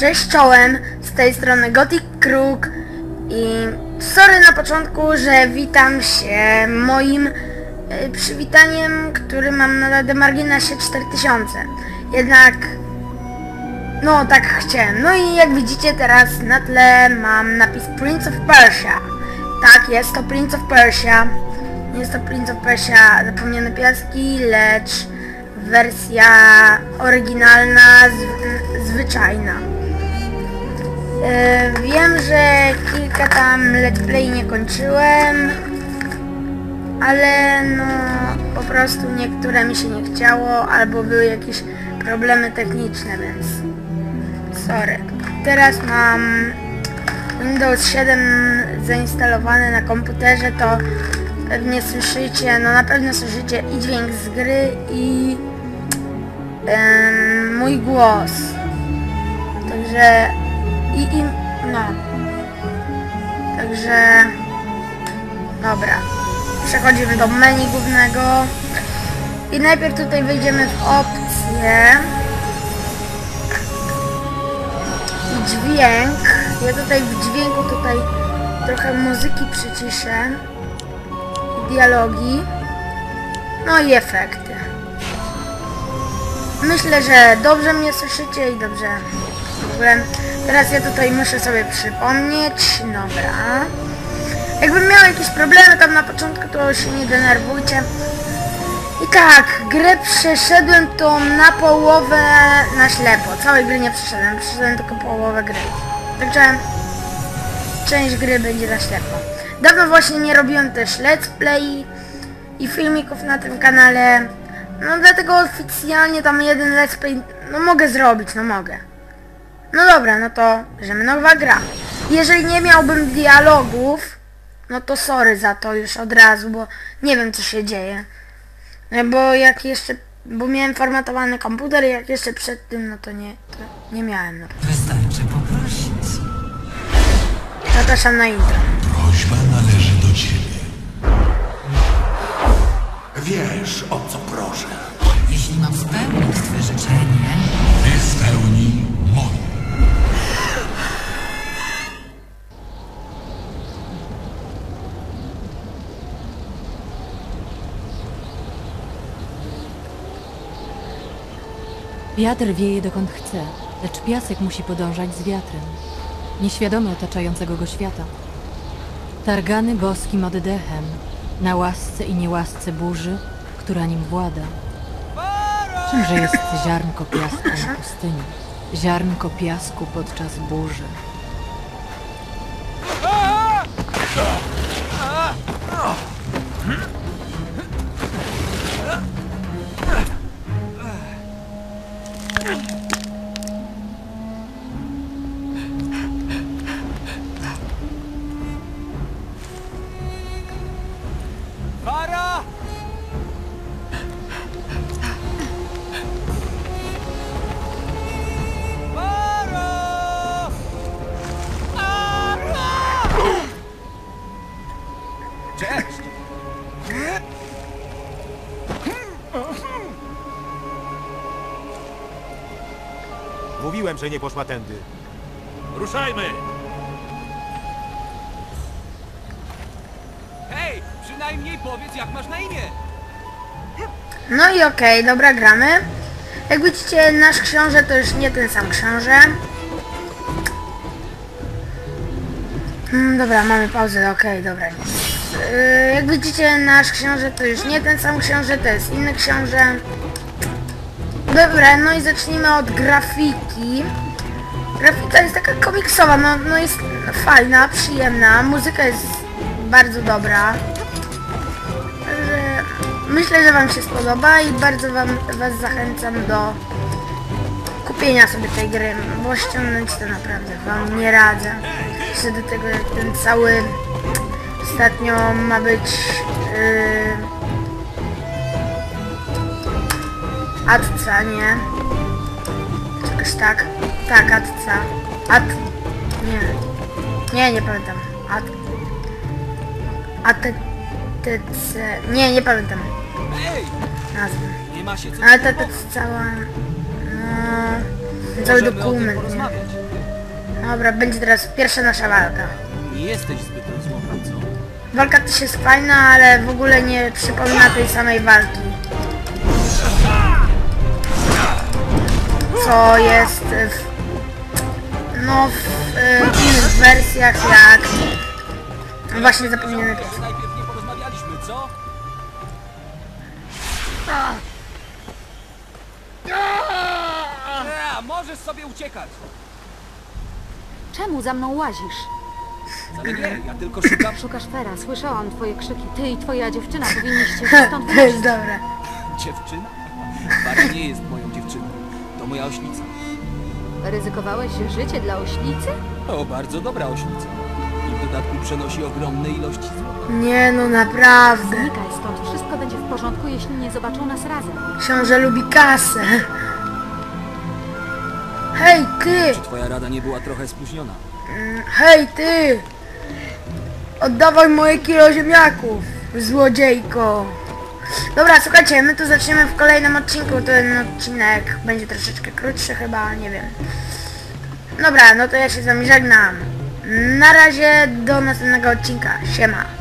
Cześć czołem, z tej strony Gothic Kruk i sorry na początku, że witam się moim y, przywitaniem, który mam na demarginasie 4000. Jednak, no tak chciałem. No i jak widzicie teraz na tle mam napis Prince of Persia. Tak, jest to Prince of Persia. Nie jest to Prince of Persia Zapomniane Piaski, lecz wersja oryginalna, zw- zwyczajna. E, wiem, że kilka tam let's play nie kończyłem, ale no po prostu niektóre mi się nie chciało, albo były jakieś problemy techniczne, więc sorry. Teraz mam Windows 7 zainstalowane na komputerze, to pewnie słyszycie, no na pewno słyszycie i dźwięk z gry i em, mój głos. Także i, i no. Także dobra. Przechodzimy do menu głównego. I najpierw tutaj wejdziemy w opcje. I dźwięk. Ja tutaj w dźwięku tutaj trochę muzyki przyciszę. Dialogi. No i efekty. Myślę, że dobrze mnie słyszycie i dobrze ogóle teraz ja tutaj muszę sobie przypomnieć. Dobra. Jakbym miał jakieś problemy tam na początku, to się nie denerwujcie. I tak, grę przeszedłem to na połowę na ślepo. Całej gry nie przeszedłem, przeszedłem tylko połowę gry. Także część gry będzie na ślepo. Dawno właśnie nie robiłem też let's play i filmików na tym kanale. No dlatego oficjalnie tam jeden let's play, no mogę zrobić, no mogę. No dobra, no to bierzemy nowa gra. Jeżeli nie miałbym dialogów, no to sorry za to już od razu, bo nie wiem co się dzieje. No bo jak jeszcze, bo miałem formatowany komputer, jak jeszcze przed tym, no to nie, to nie miałem. No. Wystarczy poprosić. Zapraszam na intro. Prośba należy do ciebie. Wiesz, o co proszę. Jeśli mam spełnić twe życzenie, Ty spełnij moje. Wiatr wieje dokąd chce, lecz piasek musi podążać z wiatrem, nieświadomy otaczającego go świata. Targany boskim oddechem, na łasce i niełasce burzy, która nim włada. Czymże jest ziarnko piasku na pustyni, ziarnko piasku podczas burzy? Mówiłem, że nie poszła tędy. Ruszajmy! Hej, przynajmniej powiedz jak masz na imię. No i okej, dobra, gramy. Jak widzicie, nasz książę to już nie ten sam książę. Hmm, dobra, mamy pauzę, okej, dobra. Yy, jak widzicie, nasz książę to już nie ten sam książę, to jest inny książę. Dobra, no i zacznijmy od grafiki. Grafika jest taka komiksowa, no, no jest fajna, przyjemna, muzyka jest bardzo dobra. Myślę, że Wam się spodoba i bardzo wam, Was zachęcam do kupienia sobie tej gry, bo ściągnąć to naprawdę Wam nie radzę. Jeszcze do tego ten cały ostatnio ma być yy, Atca, nie? Czegoś tak. Tak, Atca. At... Nie. Nie, nie pamiętam. At... ATTC... Nie, nie pamiętam co Ale to, to cała... No, cały dokument, nie? Dobra, będzie teraz pierwsza nasza walka. Nie jesteś zbyt rozmowna, co? Walka też jest fajna, ale w ogóle nie przypomina tej samej walki. Co jest w, no, w e, innych wersjach jak właśnie zapomniany pies. Najpierw nie porozmawialiśmy, co? A, możesz sobie uciekać. Czemu za mną łazisz? Wcale nie, ja tylko szukam... Szukasz Fera, słyszałam twoje krzyki. Ty i twoja dziewczyna powinniście się stąd wyjść. dobre. Dziewczyna? Fara nie jest moją moja oślica. Ryzykowałeś życie dla oślicy? O, bardzo dobra oślica. I w dodatku przenosi ogromne ilości złota. Nie no, naprawdę. Znikaj stąd, wszystko będzie w porządku, jeśli nie zobaczą nas razem. Książę lubi kasę. Hej ty! Czy twoja rada nie była trochę spóźniona? Hej ty! Oddawaj moje kilo ziemniaków, złodziejko! Dobra, słuchajcie, my tu zaczniemy w kolejnym odcinku. Ten odcinek będzie troszeczkę krótszy chyba, nie wiem. Dobra, no to ja się z wami żegnam. Na razie, do następnego odcinka. Siema.